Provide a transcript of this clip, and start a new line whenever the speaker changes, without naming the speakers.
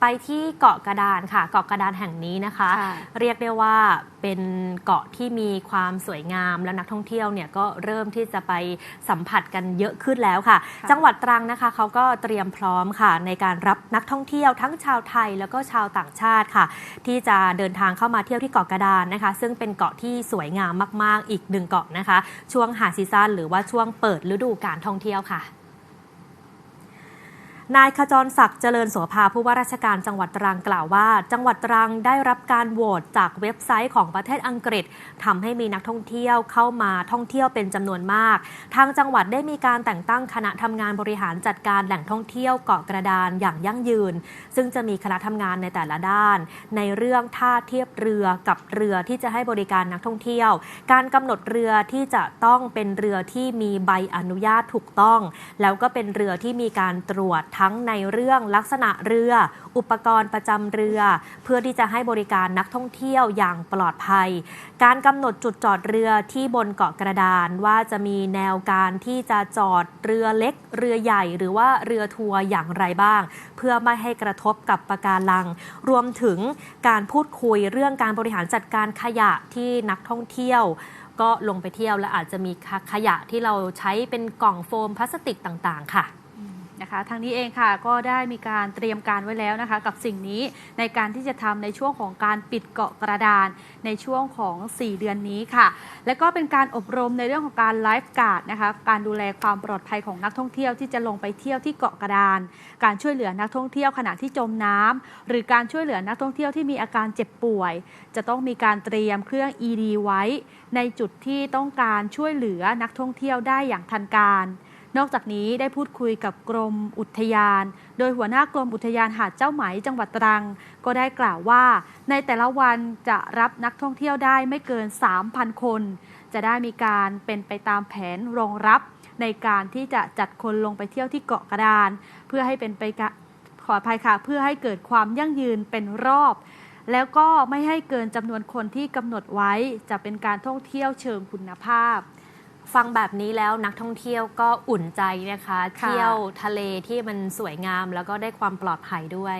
ไปที่เกาะกระดานค่ะ เกาะกระดานแห่งนี้นะคะ
ค่ะ
เรียกได้ว่าเป็นเกาะที่มีความสวยงามแล้วนักท่องเที่ยวเนี่ยก็เริ่มที่จะไปสัมผัสกันเยอะขึ้นแล้วค่ะ
ค่ะ
จังหวัดตรังนะคะเขาก็เตรียมพร้อมค่ะ ในการรับนักท่องเที่ยวทั้งชาวไทยแล้วก็ชาวต่างชาติค่ะ ที่จะเดินทางเข้ามาเที่ยวที่เกาะกระดานนะคะ ซึ่งเป็นเกาะที่สวยงามมาก ๆ อีกหนึ่งเกาะนะคะ ช่วงหาซีซั่นหรือว่าช่วงเปิดฤดูการท่องเที่ยวค่ะ นายขจรศักดิ์เจริญโสภาผู้ว่าราชการจังหวัดตรังกล่าวว่า จังหวัดตรังได้รับการโหวตจากเว็บไซต์ของประเทศอังกฤษทำให้มีนักท่องเที่ยวเข้ามาท่องเที่ยวเป็นจำนวนมาก ทางจังหวัดได้มีการแต่งตั้งคณะทำงานบริหารจัดการแหล่งท่องเที่ยวเกาะกระดานอย่างยั่งยืน ซึ่งจะมีคณะทำงานในแต่ละด้าน ในเรื่องท่าเทียบเรือกับเรือที่จะให้บริการนักท่องเที่ยว การกำหนดเรือที่จะต้องเป็นเรือที่มีใบอนุญาตถูกต้อง แล้วก็เป็นเรือที่มีการตรวจทั้งในเรื่องลักษณะเรือ อุปกรณ์ประจำเรือ เพื่อที่จะให้บริการนักท่องเที่ยวอย่างปลอดภัย การกำหนดจุดจอดเรือที่บนเกาะกระดานว่าจะมีแนวการที่จะจอดเรือเล็ก เรือใหญ่ หรือว่าเรือทัวร์อย่างไรบ้าง เพื่อไม่ให้กระทบกับปะการัง รวมถึงการพูดคุยเรื่องการบริหารจัดการขยะที่นักท่องเที่ยวก็ลงไปเที่ยวและอาจจะมีขยะที่เราใช้เป็นกล่องโฟมพลาสติกต่าง ๆ ค่ะ
นะคะทางนี้เองค่ะก็ได้มีการเตรียมการไว้แล้วนะคะ กับสิ่งนี้ในการที่จะทำในช่วงของการปิดเกาะกระดานในช่วงของ 4 เดือนนี้ค่ะ และก็เป็นการอบรมในเรื่องของการไลฟ์การ์ดนะคะการดูแลความปลอดภัยของนักท่องเที่ยวที่จะลงไปเที่ยวที่เกาะกระดาน การช่วยเหลือนักท่องเที่ยวขณะที่จมน้ำหรือการช่วยเหลือนักท่องเที่ยวที่มีอาการเจ็บป่วย จะต้องมีการเตรียมเครื่อง ED ไว้ ในจุดที่ต้องการช่วยเหลือนักท่องเที่ยวได้อย่างทันการ นอกจากนี้ได้พูดคุยกับกรมอุทยาน โดยหัวหน้ากรมอุทยานหาดเจ้าไหมจังหวัดตรัง ก็ได้กล่าวว่า ในแต่ละวันจะรับนักท่องเที่ยวได้ไม่เกิน 3,000 คน จะได้มีการเป็นไปตามแผนรองรับ ในการที่จะจัดคนลงไปเที่ยวที่เกาะกระดาน เพื่อให้เป็นไปขออภัยค่ะ เพื่อให้เกิดความยั่งยืนเป็นรอบแล้วก็ไม่ให้เกินจำนวนคนที่กำหนดไว้จะเป็นการท่องเที่ยวเชิงคุณภาพ
ฟังแบบนี้แล้วนักท่องเที่ยวก็อุ่นใจนะคะ
ค่ะ
เที่ยวทะเลที่มันสวยงามแล้วก็ได้ความปลอดภัยด้วย